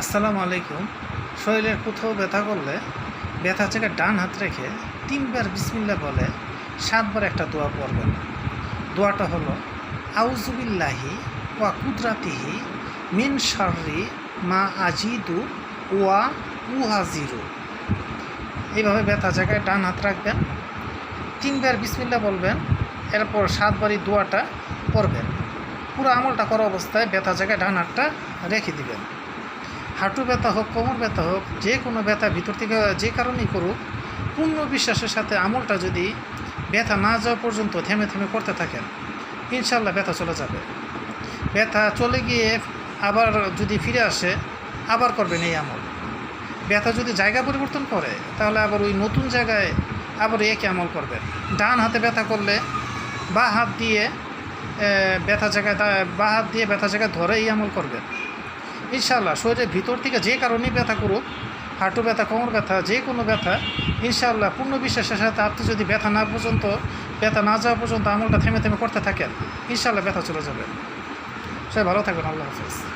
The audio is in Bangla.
আসসালামু আলাইকুম। শরীরের কোথাও ব্যথা করলে ব্যথা থেকে ডান হাত রেখে তিনবার বিসমিল্লা বলে সাতবার একটা দোয়া পড়বেন। দোয়াটা হলো আউজুবিল্লাহি ওয়া কুদরাতিহি মিন শাররি মা আজিদু ওয়া উহাজিরু এইভাবে ব্যথা জায়গায় ডান হাত রাখবেন, তিনবার বিসমিল্লা বলবেন, এরপর সাতবারই দোয়াটা পড়বেন। পুরো আমলটা করা অবস্থায় ব্যথা জায়গায় ডান হাতটা রেখে দিবেন। হাঁটু ব্যথা হোক, কোমর ব্যথা হোক, যে কোনো ব্যথা ভিতর থেকে যে কারণেই করুক, পূর্ণ বিশ্বাসের সাথে আমলটা যদি ব্যথা না যাওয়া পর্যন্ত থেমে থেমে করতে থাকেন ইনশাল্লাহ ব্যথা চলে যাবে। ব্যথা চলে গিয়ে আবার যদি ফিরে আসে, আবার করবেন এই আমল। ব্যথা যদি জায়গা পরিবর্তন করে, তাহলে আবার ওই নতুন জায়গায় আবার একই আমল করবেন। ডান হাতে ব্যথা করলে বা হাত দিয়ে ব্যথা জায়গায় বা হাত দিয়ে ব্যথা জায়গায় ধরে এই আমল করবেন। ইনশাল্লাহ শরীরের ভিতর থেকে যে কারণেই ব্যথা করুক, হাঁটু ব্যথা, কোমর ব্যথা, যে কোনো ব্যথা ইনশাল্লাহ পূর্ণ বিশ্বাসের সাথে আপনি যদি ব্যথা না পর্যন্ত, ব্যথা না যাওয়া পর্যন্ত আমলটা থেমে থেমে করতে থাকেন ইনশাল্লাহ ব্যথা চলে যাবে। সবাই ভালো থাকবেন, আল্লাহ হাফিজ।